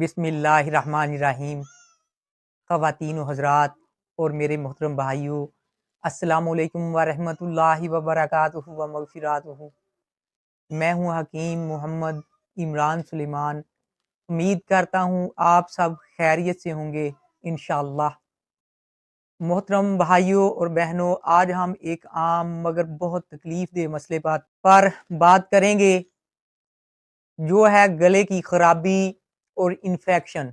بسم اللہ الرحمن الرحیم۔ خواتین و حضرات اور میرے محترم بھائیوں السلام علیکم ورحمۃ اللہ وبرکاتہ و مغفرات میں ہوں حکیم محمد عمران سلیمان۔ امید کرتا ہوں آپ سب خیریت سے ہوں گے انشاءاللہ۔ محترم بھائیوں اور بہنوں آج ہم ایک عام مگر بہت تکلیف دہ مسئلے پر بات کریں گے، جو ہے گلے کی خرابی۔ اور انفیکشن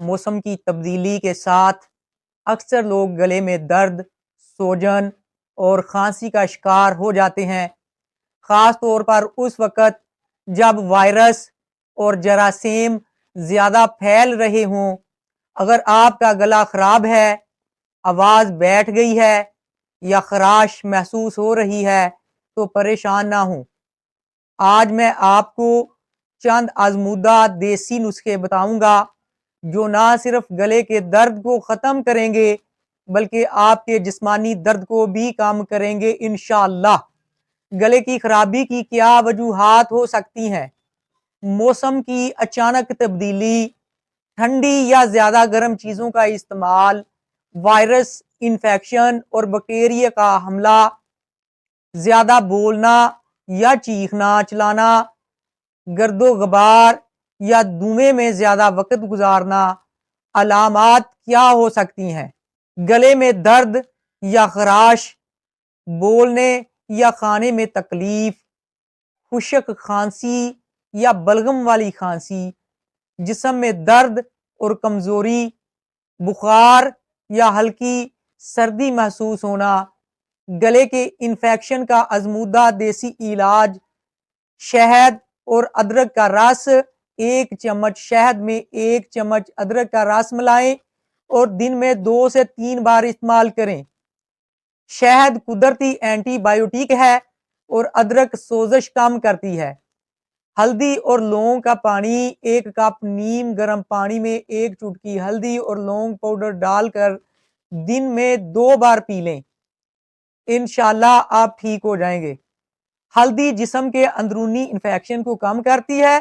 موسم کی تبدیلی کے ساتھ اکثر لوگ گلے میں درد، سوجن اور کھانسی کا شکار ہو جاتے ہیں، خاص طور پر اس وقت جب وائرس اور جراثیم زیادہ پھیل رہے ہوں۔ اگر آپ کا گلا خراب ہے، آواز بیٹھ گئی ہے یا خراش محسوس ہو رہی ہے، تو پریشان نہ ہوں۔ آج میں آپ کو چند آزمودہ دیسی نسخے بتاؤں گا جو نہ صرف گلے کے درد کو ختم کریں گے، بلکہ آپ کے جسمانی درد کو بھی کام کریں گے انشاءاللہ۔ گلے کی خرابی کی کیا وجوہات ہو سکتی ہیں؟ موسم کی اچانک تبدیلی، ٹھنڈی یا زیادہ گرم چیزوں کا استعمال، وائرس، انفیکشن اور بیکٹیریا کا حملہ، زیادہ بولنا یا چیخنا، چلانا گرد و غبار یا دومے میں زیادہ وقت گزارنا علامات کیا ہو سکتی ہیں؟ گلے میں درد یا خراش، بولنے یا کھانے میں تکلیف، خشک کھانسی یا بلغم والی کھانسی، جسم میں درد اور کمزوری، بخار یا ہلکی سردی محسوس ہونا، گلے کے انفیکشن کا ازمودہ دیسی علاج، شہد اور ادرک کا رس، ایک چمچ شہد میں ایک چمچ ادرک کا رس ملائیں اور دن میں دو سے تین بار استعمال کریں۔ شہد قدرتی اینٹی بائیوٹک ہے اور ادرک سوزش کم کرتی ہے۔ ہلدی اور لونگ کا پانی، ایک کپ نیم گرم پانی میں ایک چٹکی ہلدی اور لونگ پاؤڈر ڈال کر دن میں دو بار پی لیں۔ انشاءاللہ آپ ٹھیک ہو جائیں گے۔ ہلدی جسم کے اندرونی انفیکشن کو کم کرتی ہے،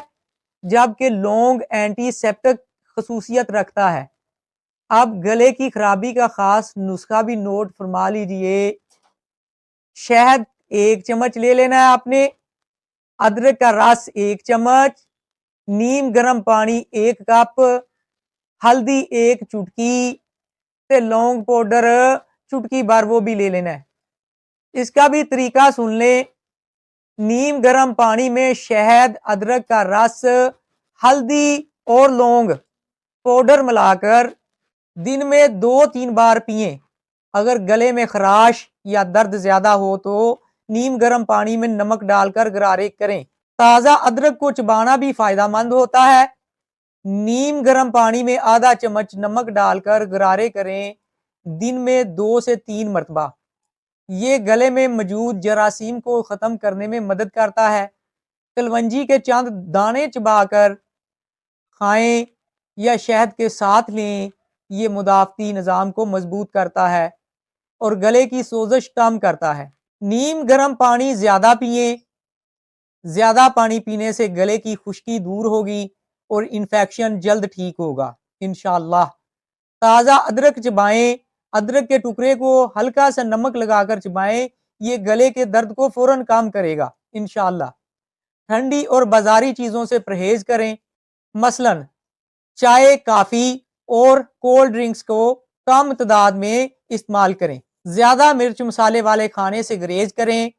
جبکہ لونگ اینٹی سیپٹک خصوصیت رکھتا ہے۔ اب گلے کی خرابی کا خاص نسخہ بھی نوٹ فرما لیجیے۔ شہد ایک چمچ لے لینا ہے آپ نے۔ ادرک کا رس ایک چمچ۔ نیم گرم پانی ایک کپ۔ ہلدی ایک چٹکی۔ تے لونگ پاؤڈر چٹکی بار وہ بھی لے لینا ہے۔ اس کا بھی طریقہ سن لیں۔ نیم گرم پانی میں شہد، ادرک کا رس، ہلدی اور لونگ پاؤڈر ملا کر دن میں دو تین بار پئیں اگر گلے میں خراش یا درد زیادہ ہو تو نیم گرم پانی میں نمک ڈال کر گرارے کریں۔ تازہ ادرک کو چبانا بھی فائدہ مند ہوتا ہے۔ نیم گرم پانی میں آدھا چمچ نمک ڈال کر گرارے کریں۔ دن میں دو سے تین مرتبہ۔ یہ گلے میں موجود جراثیم کو ختم کرنے میں مدد کرتا ہے۔ کلونجی کے چاند دانے چبا کر کھائیں یا شہد کے ساتھ لیں، یہ مدافعتی نظام کو مضبوط کرتا ہے اور گلے کی سوزش کم کرتا ہے۔ نیم گرم پانی زیادہ پئیں زیادہ پانی پینے سے گلے کی خشکی دور ہوگی اور انفیکشن جلد ٹھیک ہوگا۔ انشاءاللہ تازہ ادرک چبائیں ادرک کے ٹکڑے کو ہلکا سا نمک لگا کر چبائیں، یہ گلے کے درد کو فوراً کام کرے گا، انشاءاللہ۔ ٹھنڈی اور بازاری چیزوں سے پرہیز کریں۔ مثلا، چائے، کافی اور کولڈ ڈرنکس کو کم تعداد میں استعمال کریں۔ زیادہ مرچ مسالے والے کھانے سے گریز کریں۔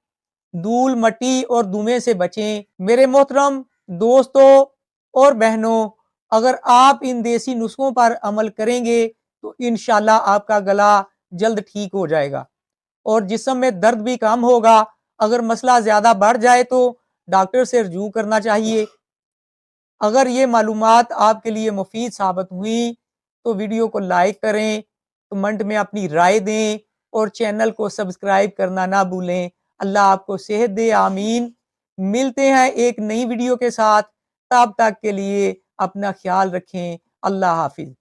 دول مٹی اور دومے سے بچیں۔ میرے محترم دوستوں اور بہنوں، اگر آپ ان دیسی نسخوں پر عمل کریں گے تو انشاءاللہ آپ کا گلا جلد ٹھیک ہو جائے گا اور جسم میں درد بھی کم ہوگا۔ اگر مسئلہ زیادہ بڑھ جائے تو ڈاکٹر سے رجوع کرنا چاہیے۔ اگر یہ معلومات آپ کے لیے مفید ثابت ہوئی تو ویڈیو کو لائک کریں، کمنٹ میں اپنی رائے دیں اور چینل کو سبسکرائب کرنا نہ بھولیں۔ اللہ آپ کو صحت دے، آمین۔ ملتے ہیں ایک نئی ویڈیو کے ساتھ۔ تب تک کے لیے اپنا خیال رکھیں۔ اللہ حافظ۔